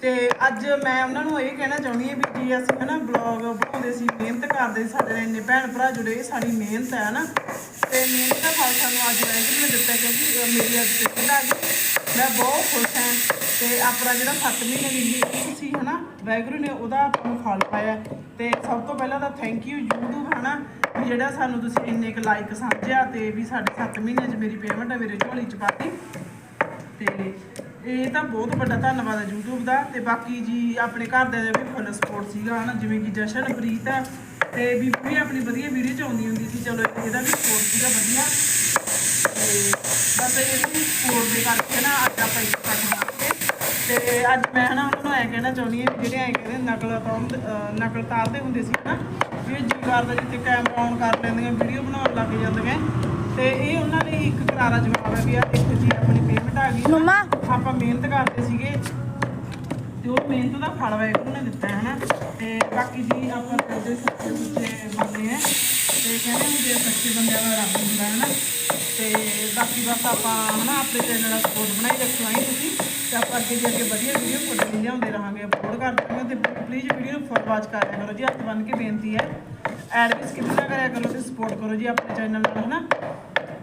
ਤੇ ਅੱਜ ਮੈਂ ਉਹਨਾਂ ਨੂੰ ਇਹ ਕਹਿਣਾ ਚਾਹੁੰਦੀ ਹਾਂ ਵੀ ਜੀ ਅਸੀਂ ਹਨਾ ਬਲੌਗ ਬਣਾਉਂਦੇ ਸੀ, ਮਿਹਨਤ ਕਰਦੇ ਸੀ, ਸਾਡੇ ਨਾਲ ਇੰਨੇ ਭੈਣ ਭਰਾ ਜੁੜੇ ਇਹ ਸਾਡੀ ਮਿਹਨਤ ਹੈ ਨਾ ਤੇ ਮਿਹਨਤ ਦਾ ਫਲ ਸਾਨੂੰ ਅੱਜ ਵਾਹਿਗੁਰੂ ਨੇ ਦਿੱਤਾ ਕਿਉਂਕਿ ਮੇਰੀ ਅੱਜ ਸਿੱਖਣ ਆ ਗਈ। ਮੈਂ ਬਹੁਤ ਖੁਸ਼ ਹਾਂ ਤੇ ਆਪਣਾ ਜਿਹੜਾ 7 ਮਹੀਨੇ ਦੀ ਮਿਹਨਤ ਸੀ ਹਨਾ, ਵਾਹਿਗੁਰੂ ਨੇ ਉਹਦਾ ਆਪਾਂ ਨੂੰ ਫਲ ਪਾਇਆ। ਤੇ ਸਭ ਤੋਂ ਪਹਿਲਾਂ ਤਾਂ ਥੈਂਕ ਯੂ YouTube ਹਨਾ, ਵੀ ਜਿਹੜਾ ਸਾਨੂੰ ਤੁਸੀਂ ਇੰਨੇ ਕੁ ਲਾਈਕ ਸਮਝਿਆ ਤੇ ਵੀ ਸਾਡੇ 7 ਮਹੀਨੇ 'ਚ ਮੇਰੀ ਪੇਮੈਂਟ ਹੈ ਮੇਰੇ ਝੋਲੀ 'ਚ ਪਾਤੀ। ਤੇ ਇਹ ਤਾਂ ਬਹੁਤ ਵੱਡਾ ਧੰਨਵਾਦ ਹੈ YouTube ਦਾ ਤੇ ਬਾਕੀ ਜੀ ਆਪਣੇ ਘਰਦਿਆਂ ਦਾ ਵੀ ਫੁੱਲ ਸਪੋਰਟ ਸੀਗਾ ਹਨਾ, ਜਿਵੇਂ ਕਿ ਜਸ਼ਨ ਪ੍ਰੀਤ ਹੈ ਤੇ ਬੀਬੀ ਵੀ ਆਪਣੀ ਵਧੀਆ ਵੀਡੀਓ ਚ ਆਉਂਦੀ ਹੁੰਦੀ ਸੀ, ਚਲੋ ਇਹਦਾ ਵੀ ਸਪੋਰਟ ਸੀਗਾ ਵਧੀਆ। ਤੇ ਬਸ ਇਹਦੀ ਸਪੋਰਟ ਦੇ ਕਰਕੇ ਨਾ ਅੱਜ ਆਪਾਂ ਇੱਕ ਕੱਟ ਮਾਰਕੇ ਤੇ ਅੱਜ ਮੈਂ ਨਾ ਉਹਨਾਂ ਨੂੰ ਐ ਕਹਿਣਾ ਚਾਹੁੰਦੀ ਹਾਂ ਜਿਹੜੇ ਐ ਕਹਿੰਦੇ ਨਕਲ ਤਾਉਂਦੇ ਨਕਲ ਤਾਰਦੇ ਹੁੰਦੇ ਸੀ ਨਾ ਵੀ ਇਹ ਜੀ ਕਰਦਾ ਜਿੱਥੇ ਕੈਮਰਾ ਆਨ ਕਰ ਲੈਂਦੀਆਂ ਵੀਡੀਓ ਬਣਾਉਣ ਲੱਗ ਜਾਂਦੀਆਂ। ਤੇ ਇਹ ਉਹਨਾਂ ਲਈ ਇੱਕ ਕਰਾਰਾ ਜਵਾਬ ਹੈ ਵੀ ਆ ਦੇਖੋ ਜੀ ਆਪਣੀ ਪੇਮੈਂਟ ਆ ਗਈ ਮੰਮਾ। ਆਪਾਂ ਮਿਹਨਤ ਕਰਦੇ ਸੀਗੇ। ਤੇ ਉਹ ਮਿਹਨਤ ਦਾ ਫਲ ਵਾਹਿਗੁਰੂ ਨੇ ਦਿੱਤਾ ਹੈ ਨਾ ਤੇ ਬਾਕੀ ਜੀ ਆਪਾਂ ਕਰਦੇ ਸੱਚੇ ਸੁੱਚੇ ਬੰਦੇ ਆ। ਤੇ ਕਹਿੰਦੇ ਹੁੰਦੇ ਆ ਸੱਚੇ ਬੰਦਿਆਂ ਦਾ ਰੱਬ ਹੁੰਦਾ ਹੈ ਨਾ ਤੇ ਬਾਕੀ ਬਸ ਆਪਾਂ ਹਨਾ ਆਪਣੇ ਚੈਨਲ ਦਾ ਸਪੋਰਟ ਬਣਾਈ ਰੱਖੋ ਆਈ ਤੁਸੀਂ। ਤੇ ਆਪਾਂ ਅੱਗੇ ਜੀ ਅੱਗੇ ਵਧੀਆ ਵੀਡੀਓ ਲਈ ਲਿਆਉਂਦੇ ਰਹਾਂਗੇ ਅਪਲੋਡ ਕਰਦੇ ਰਹਾਂਗੇ ਤੇ ਪਲੀਜ਼ ਵੀਡੀਓ ਨੂੰ ਫੁੱਲ ਵਾਚ ਕਰੋ ਜੀ ਹੱਥ ਬੰਨ ਕੇ ਬੇਨਤੀ ਹੈ। ਐਡ ਵੀ ਸਕਿਪ ਨਾ ਕਰਿਆ ਕਰੋ ਤੇ ਸਪੋਰਟ ਕਰੋ ਜੀ ਆਪਣੇ ਚੈਨਲ ਨਾਲ ਹਨਾ?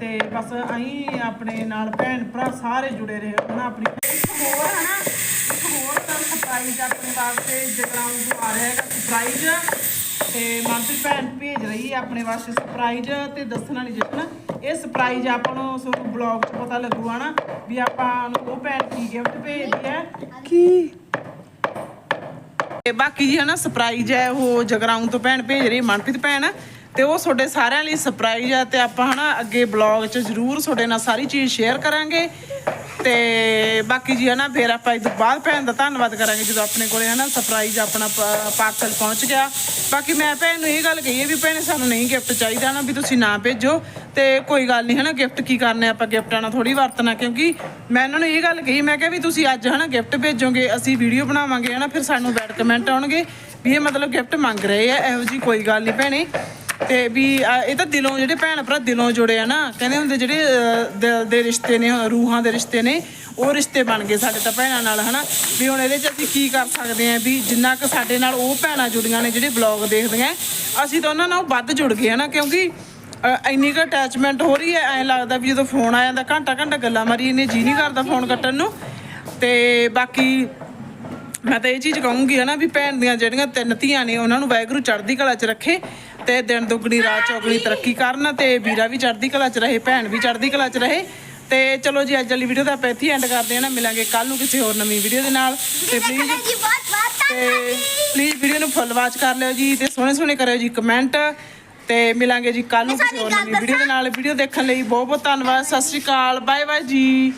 ਤੇ ਬਸ ਅਸੀਂ ਆਪਣੇ ਨਾਲ ਭੈਣ ਭਰਾ ਸਾਰੇ ਜੁੜੇ ਰਹੇ, ਹਨਾ, ਆਪਣੀ ਹੋਰ, ਹਨਾ? ਇੱਕ ਹੋਰ ਸਰਪ੍ਰਾਈਜ਼ ਆਪਣੇ ਵਾਸਤੇ ਜਗਰਾਉਂ ਤੋਂ ਆ ਰਿਹਾ ਹੈਗਾ ਸਰਪ੍ਰਾਈਜ਼ ਤੇ ਮਨਪ੍ਰੀਤ ਭੈਣ ਭੇਜ ਰਹੀ ਹੈ ਆਪਣੇ ਵਾਸਤੇ ਸਰਪ੍ਰਾਈਜ਼ ਤੇ ਦੱਸਣਾ ਨਹੀਂ ਜਸ਼ਨ ਇਹ ਸਰਪ੍ਰਾਈਜ਼ ਆਪਾਂ ਨੂੰ ਤੁਹਾਨੂੰ ਬਲੌਗ 'ਚ ਪਤਾ ਲੱਗੂਗਾ ਨਾ ਵੀ ਆਪਾਂ ਨੂੰ ਉਹ ਭੈਣ ਕੀ ਗਿਫਟ ਭੇਜਦੀ ਹੈ ਕੀ? ਤੇ ਬਾਕੀ ਜੀ ਹਨਾ ਸਰਪ੍ਰਾਈਜ਼ ਹੈ, ਉਹ ਜਗਰਾਉਂ ਤੋਂ ਭੈਣ ਭੇਜ ਰਹੀ, ਮਨਪ੍ਰੀਤ ਭੈਣ, ਤੇ ਉਹ ਤੁਹਾਡੇ ਸਾਰਿਆਂ ਲਈ ਸਰਪ੍ਰਾਈਜ਼ ਹੈ, ਤੇ ਆਪਾਂ ਹਨਾ, ਅੱਗੇ ਬਲੌਗ 'ਚ ਜ਼ਰੂਰ ਤੁਹਾਡੇ ਨਾਲ ਸਾਰੀ ਚੀਜ਼ ਸ਼ੇਅਰ ਕਰਾਂਗੇ। ਤੇ ਬਾਕੀ ਜੀ ਹਨਾ, ਫੇਰ ਆਪਾਂ ਇਸ ਤੋਂ ਬਾਅਦ ਭੈਣ ਦਾ ਧੰਨਵਾਦ ਕਰਾਂਗੇ, ਜਦੋਂ ਆਪਣੇ ਕੋਲੇ ਹਨਾ ਸਰਪ੍ਰਾਈਜ਼ ਆਪਣਾ ਪਾਰਸਲ ਪਹੁੰਚ ਗਿਆ। ਬਾਕੀ ਮੈਂ ਭੈਣ ਨੂੰ ਇਹ ਗੱਲ ਕਹੀ ਹੈ ਵੀ ਭੈਣ, ਸਾਨੂੰ ਨਹੀਂ ਗਿਫਟ ਚਾਹੀਦਾ ਨਾ, ਵੀ ਤੁਸੀਂ ਨਾ ਭੇਜੋ। ਤੇ ਕੋਈ ਗੱਲ ਨਹੀਂ, ਹਨਾ ਗਿਫਟ ਕੀ ਕਰਨੇ ਆਪਾਂ, ਗਿਫਟਾਂ ਨਾਲ ਥੋੜੀ ਵਰਤਣਾ, ਕਿਉਂਕਿ ਮੈਂ ਇਹਨਾਂ ਨੂੰ ਇਹ ਗੱਲ ਕਹੀ, ਮੈਂ ਕਿਹਾ ਵੀ ਤੁਸੀਂ ਅੱਜ, ਹਨਾ ਗਿਫਟ ਭੇਜੋਗੇ, ਅਸੀਂ ਵੀਡੀਓ ਬਣਾਵਾਂਗੇ, ਹਨਾ, ਫਿਰ ਸਾਨੂੰ ਬੈਡ ਕਮੈਂਟ ਆਉਣਗੇ ਵੀ ਇਹ ਮਤਲਬ ਗਿਫਟ ਮੰਗ ਰਹੇ ਆ, ਇਹੋ ਜੀ ਕੋਈ ਗੱਲ ਨਹੀਂ ਭੈਣੇ। ਤੇ ਵੀ ਇਹ ਤਾਂ ਦਿਲੋਂ, ਜਿਹੜੇ ਭੈਣ ਭਰਾ ਦਿਲੋਂ ਜੁੜੇ ਆ ਨਾ, ਕਹਿੰਦੇ ਹੁੰਦੇ ਜਿਹੜੇ ਦਿਲ ਦੇ ਰਿਸ਼ਤੇ ਨੇ, ਰੂਹਾਂ ਦੇ ਰਿਸ਼ਤੇ ਨੇ, ਉਹ ਰਿਸ਼ਤੇ ਬਣ ਗਏ ਸਾਡੇ ਤਾਂ ਭੈਣਾਂ ਨਾਲ, ਹਨਾ। ਵੀ ਹੁਣ ਇਹਦੇ 'ਚ ਅਸੀਂ ਕੀ ਕਰ ਸਕਦੇ ਆਂ ਵੀ ਜਿੰਨਾ ਕੁ ਸਾਡੇ ਨਾਲ ਉਹ ਭੈਣਾਂ ਜੁੜੀਆਂ ਨੇ ਜਿਹੜੇ ਬਲੌਗ ਦੇਖਦੀਆਂ, ਅਸੀਂ ਤਾਂ ਉਹਨਾਂ ਨਾਲ ਵੱਧ ਜੁੜ ਗਏ ਹਨਾ ਕਿਉਂਕਿ ਇੰਨੀ ਕੁ ਅਟੈਚਮੈਂਟ ਹੋ ਰਹੀ ਹੈ ਐਂ ਲੱਗਦਾ ਵੀ ਜਦੋਂ ਫੋਨ ਆ ਜਾਂਦਾ ਘੰਟਾ ਘੰਟਾ ਗੱਲਾਂ ਮਾਰੀ ਇਹਨੇ ਜੀ ਨਹੀਂ ਕਰਦਾ ਫੋਨ ਕੱਟਣ ਨੂੰ। ਤੇ ਬਾਕੀ ਮੈਂ ਤਾਂ ਇਹ ਚੀਜ਼ ਕਹੂੰਗੀ ਹਨਾ ਵੀ ਭੈਣ ਦੀਆਂ ਜਿਹੜੀਆਂ ਤਿੰਨ ਧੀਆਂ ਨੇ ਉਹਨਾਂ ਨੂੰ ਵਾਹਿਗੁਰੂ ਚੜ੍ਹਦੀ ਕਲਾ 'ਚ ਰੱਖੇ ਤੇ ਦਿਨ ਦੁੱਗਣੀ ਰਾਤ ਚੌਗਣੀ ਤਰੱਕੀ ਕਰਨ ਤੇ ਵੀਰਾ ਵੀ ਚੜ੍ਹਦੀ ਕਲਾ 'ਚ ਰਹੇ ਭੈਣ ਵੀ ਚੜ੍ਹਦੀ ਕਲਾ 'ਚ ਰਹੇ। ਤੇ ਚਲੋ ਜੀ ਅੱਜ ਵਾਲੀ ਵੀਡੀਓ ਦਾ ਆਪਾਂ ਇੱਥੇ ਐਂਡ ਕਰਦੇ ਹਾਂ ਨਾ ਮਿਲਾਂਗੇ ਕੱਲ ਨੂੰ ਕਿਸੇ ਹੋਰ ਨਵੀਂ ਵੀਡੀਓ ਦੇ ਨਾਲ। ਤੇ ਪਲੀਜ਼ ਜੀ ਬਹੁਤ ਬਹੁਤ ਤੇ ਪਲੀਜ਼ ਵੀਡੀਓ ਨੂੰ ਫੁੱਲ ਵਾਚ ਕਰ ਲਿਓ ਜੀ ਤੇ ਸੋਹਣੇ ਸੋਹਣੇ ਕਰਿਓ ਜੀ ਕਮੈਂਟ ਤੇ ਮਿਲਾਂਗੇ ਜੀ ਕੱਲ ਨੂੰ ਕਿਸੇ ਹੋਰ ਨਵੀਂ ਵੀਡੀਓ ਦੇ ਨਾਲ। ਵੀਡੀਓ ਦੇਖਣ ਲਈ ਬਹੁਤ ਬਹੁਤ ਧੰਨਵਾਦ। ਸਤਿ ਸ਼੍ਰੀ ਅਕਾਲ। ਬਾਏ ਬਾਏ ਜੀ।